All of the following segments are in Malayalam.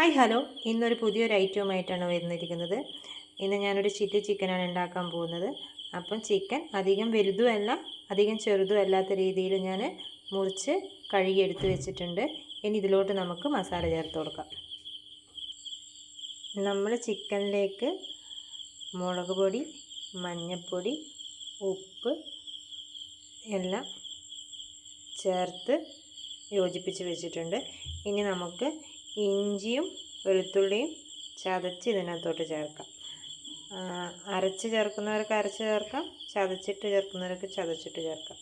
Hi hello. ഇന്നൊരു പുതിയൊരു ഐറ്റവുമായിട്ടാണ് വരുന്നിരിക്കുന്നത്. ഇന്ന് ഞാനൊരു ചില്ലി ചിക്കനാണ് ഉണ്ടാക്കാൻ പോകുന്നത്. അപ്പം ചിക്കൻ അധികം വലുതുമല്ല അധികം ചെറുതും അല്ലാത്ത രീതിയിൽ ഞാൻ മുറിച്ച് കഴുകി എടുത്തു വെച്ചിട്ടുണ്ട്. ഇനി ഇതിലോട്ട് നമുക്ക് മസാല ചേർത്ത് കൊടുക്കാം. നമ്മൾ ചിക്കനിലേക്ക് മുളക് പൊടി മഞ്ഞൾപ്പൊടി ഉപ്പ് എല്ലാം ചേർത്ത് യോജിപ്പിച്ച് വെച്ചിട്ടുണ്ട്. ഇനി നമുക്ക് ഇഞ്ചിയും വെളുത്തുള്ളിയും ചതച്ച് ഇതിനകത്തോട്ട് ചേർക്കാം. അരച്ച് ചേർക്കുന്നവർക്ക് അരച്ച് ചേർക്കാം. ചതച്ചിട്ട് ചേർക്കുന്നവർക്ക് ചതച്ചിട്ട് ചേർക്കാം.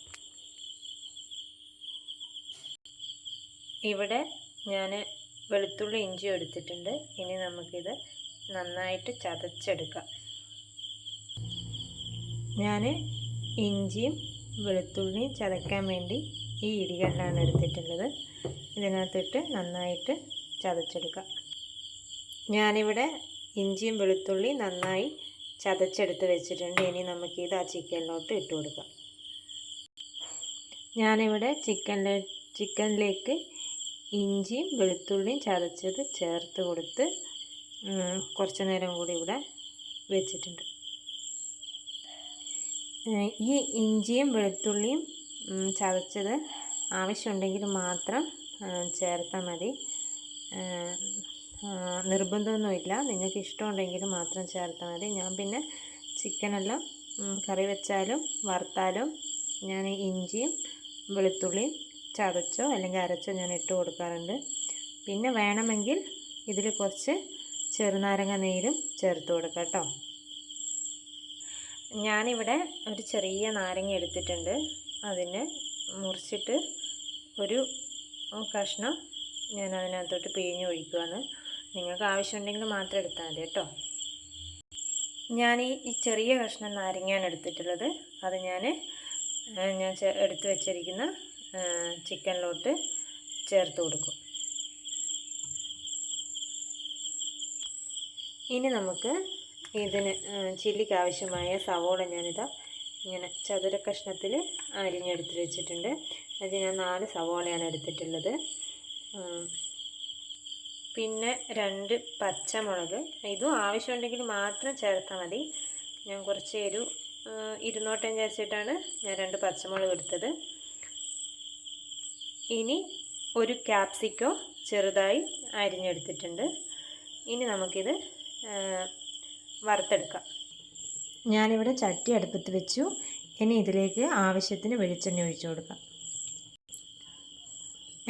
ഇവിടെ ഞാൻ വെളുത്തുള്ളി ഇഞ്ചി എടുത്തിട്ടുണ്ട്. ഇനി നമുക്കിത് നന്നായിട്ട് ചതച്ചെടുക്കാം. ഞാൻ ഇഞ്ചിയും വെളുത്തുള്ളിയും ചതയ്ക്കാൻ വേണ്ടി ഈ ഇടികല്ലാണ് എടുത്തിട്ടുള്ളത്. ഇതിനകത്തിട്ട് നന്നായിട്ട് ചതച്ചെടുക്കാം. ഞാനിവിടെ ഇഞ്ചിയും വെളുത്തുള്ളി നന്നായി ചതച്ചെടുത്ത് വെച്ചിട്ടുണ്ട്. ഇനി നമുക്ക് ഇത് ആ ചിക്കനിലോട്ട് ഇട്ട് കൊടുക്കാം. ഞാനിവിടെ ചിക്കനിലെ ചിക്കനിലേക്ക് ഇഞ്ചിയും വെളുത്തുള്ളിയും ചതച്ചത് ചേർത്ത് കൊടുത്ത് കുറച്ച് നേരം കൂടി ഇവിടെ വെച്ചിട്ടുണ്ട്. ഈ ഇഞ്ചിയും വെളുത്തുള്ളിയും ചതച്ചത് ആവശ്യമുണ്ടെങ്കിൽ മാത്രം ചേർത്താൽ മതി. നിർബന്ധമൊന്നുമില്ല. നിങ്ങൾക്ക് ഇഷ്ടമുണ്ടെങ്കിൽ മാത്രം ചേർത്താൽ മതി. ഞാൻ പിന്നെ ചിക്കനെല്ലാം കറി വെച്ചാലും വറുത്താലും ഞാൻ ഇഞ്ചിയും വെളുത്തുള്ളിയും ചതച്ചോ അല്ലെങ്കിൽ അരച്ചോ ഞാൻ ഇട്ട് കൊടുക്കാറുണ്ട്. പിന്നെ വേണമെങ്കിൽ ഇതിൽ കുറച്ച് ചെറുനാരങ്ങ നീരും ചേർത്ത് കൊടുക്കാം കേട്ടോ. ഞാനിവിടെ ഒരു ചെറിയ നാരങ്ങ എടുത്തിട്ടുണ്ട്. അതിനെ മുറിച്ചിട്ട് ഒരു കഷ്ണം ഞാൻ അതിനകത്തോട്ട് പിഴിഞ്ഞ് ഒഴിക്കുകയാണ് നിങ്ങൾക്ക് ആവശ്യമുണ്ടെങ്കിൽ മാത്രം എടുത്താൽ മതി കേട്ടോ. ഞാൻ ഈ ചെറിയ കഷ്ണം നാരങ്ങയാണ് എടുത്തിട്ടുള്ളത്. അത് ഞാൻ ഞാൻ എടുത്തു വെച്ചിരിക്കുന്ന ചിക്കനിലോട്ട് ചേർത്ത് കൊടുക്കും. ഇനി നമുക്ക് ഇതിന് ചില്ലിക്ക് ആവശ്യമായ സവോള ഞാനിതാ ഇങ്ങനെ ചതുര കഷ്ണത്തിൽ അരിഞ്ഞെടുത്ത് വെച്ചിട്ടുണ്ട്. അത് ഞാൻ നാല് സവോളയാണ് എടുത്തിട്ടുള്ളത്. പിന്നെ രണ്ട് പച്ചമുളക്. ഇതും ആവശ്യമുണ്ടെങ്കിൽ മാത്രം ചേർത്താൽ മതി. ഞാൻ കുറച്ച് ഒരു ഇരുന്നോട്ടം വിചാരിച്ചിട്ടാണ് ഞാൻ രണ്ട് പച്ചമുളക് എടുത്തത്. ഇനി ഒരു ക്യാപ്സിക്കോ ചെറുതായി അരിഞ്ഞെടുത്തിട്ടുണ്ട്. ഇനി നമുക്കിത് വറുത്തെടുക്കാം. ഞാനിവിടെ ചട്ടി അടുപ്പത്ത് വെച്ചു. ഇനി ഇതിലേക്ക് ആവശ്യത്തിന് വെളിച്ചെണ്ണ ഒഴിച്ചു കൊടുക്കാം.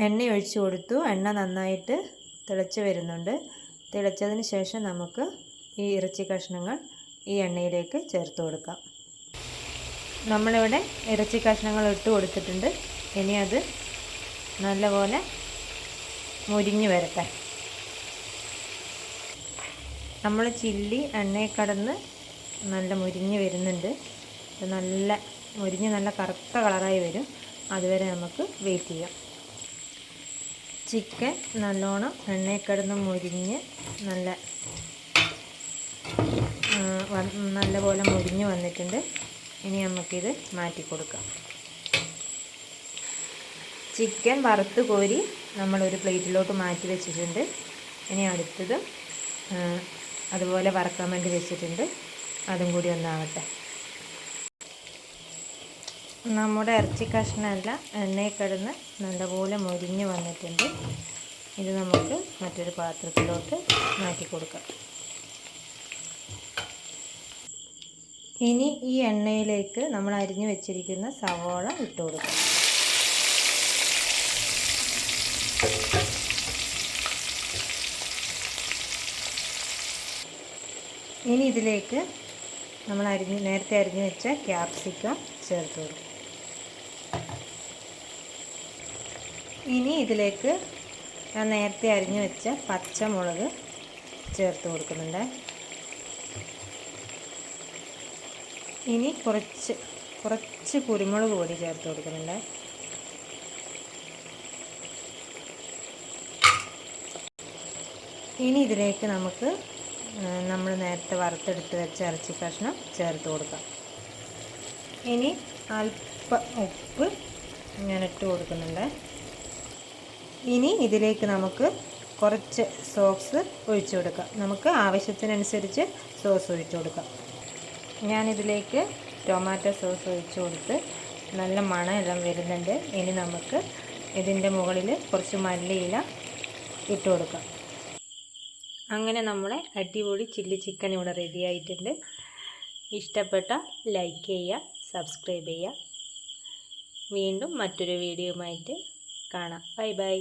എണ്ണ ഒഴിച്ച് കൊടുത്തു. എണ്ണ നന്നായിട്ട് തിളച്ച് വരുന്നുണ്ട്. തിളച്ചതിന് ശേഷം നമുക്ക് ഈ ഇറച്ചി കഷ്ണങ്ങൾ ഈ എണ്ണയിലേക്ക് ചേർത്ത് കൊടുക്കാം. നമ്മളിവിടെ ഇറച്ചി കഷ്ണങ്ങൾ ഇട്ട് കൊടുത്തിട്ടുണ്ട്. ഇനി അത് നല്ലപോലെ മുരിഞ്ഞ് വരട്ടെ. നമ്മൾ ചില്ലി എണ്ണയിൽ കടന്ന് നല്ല മുരിഞ്ഞ് വരുന്നുണ്ട്. നല്ല മുരിഞ്ഞ് നല്ല കറുത്ത കളറായി വരും. അതുവരെ നമുക്ക് വെയിറ്റ് ചെയ്യാം. ചിക്കൻ നല്ലോണം എണ്ണയിൽ കിടന്ന് മുരിഞ്ഞ് നല്ല നല്ലപോലെ മുരിഞ്ഞ് വന്നിട്ടുണ്ട്. ഇനി നമുക്കിത് മാറ്റി കൊടുക്കാം. ചിക്കൻ വറുത്ത് കോരി നമ്മളൊരു പ്ലേറ്റിലോട്ട് മാറ്റി വെച്ചിട്ടുണ്ട്. ഇനി അടുത്തത് അതുപോലെ വറക്കാൻ വേണ്ടി വെച്ചിട്ടുണ്ട്. അതും കൂടി ഒന്നാവട്ടെ. നമ്മുടെ ഇറച്ചി കഷ്ണമെല്ലാം എണ്ണയിൽ കിടന്ന് നല്ലപോലെ മുരിഞ്ഞ് വന്നിട്ടുണ്ട്. ഇത് നമുക്ക് മറ്റൊരു പാത്രത്തിലോട്ട് മാറ്റി കൊടുക്കാം. ഇനി ഈ എണ്ണയിലേക്ക് നമ്മൾ അരിഞ്ഞു വെച്ചിരിക്കുന്ന സവോള ഇട്ട് കൊടുക്കാം. ഇനി ഇതിലേക്ക് നമ്മൾ അരിഞ്ഞ് നേരത്തെ അരിഞ്ഞു വെച്ച ക്യാപ്സിക്കം ചേർത്ത് കൊടുക്കും. ഇനി ഇതിലേക്ക് ഞാൻ നേരത്തെ അരിഞ്ഞു വെച്ച പച്ചമുളക് ചേർത്ത് കൊടുക്കുന്നുണ്ട്. ഇനി കുറച്ച് കുറച്ച് കുരുമുളക് പൊടി ചേർത്ത് കൊടുക്കുന്നുണ്ട്. ഇനി ഇതിലേക്ക് നമുക്ക് നമ്മൾ നേരത്തെ വറുത്തെടുത്ത് വെച്ച ഇറച്ചി കഷ്ണം ചേർത്ത് കൊടുക്കാം. ഇനി അല്പ ഉപ്പ് ഞാൻ ഇട്ട് കൊടുക്കുന്നുണ്ട്. ഇനി ഇതിലേക്ക് നമുക്ക് കുറച്ച് സോസ് ഒഴിച്ചു കൊടുക്കാം. നമുക്ക് ആവശ്യത്തിനനുസരിച്ച് സോസ് ഒഴിച്ചു കൊടുക്കാം. ഞാനിതിലേക്ക് ടൊമാറ്റോ സോസ് ഒഴിച്ചു കൊടുത്ത് നല്ല മണമെല്ലാം വരുന്നുണ്ട്. ഇനി നമുക്ക് ഇതിന്റെ മുകളിൽ കുറച്ച് മല്ലിയില ഇട്ട് കൊടുക്കാം. അങ്ങനെ നമ്മളെ അടിപൊളി ചില്ലി ചിക്കൻ ഇവിടെ റെഡി ആയിട്ടുണ്ട്. ഇഷ്ടപ്പെട്ട ലൈക്ക് ചെയ്യുക സബ്സ്ക്രൈബ് ചെയ്യുക. വീണ്ടും മറ്റൊരു വീഡിയോയുമായിട്ട് കാണാം. Bye bye.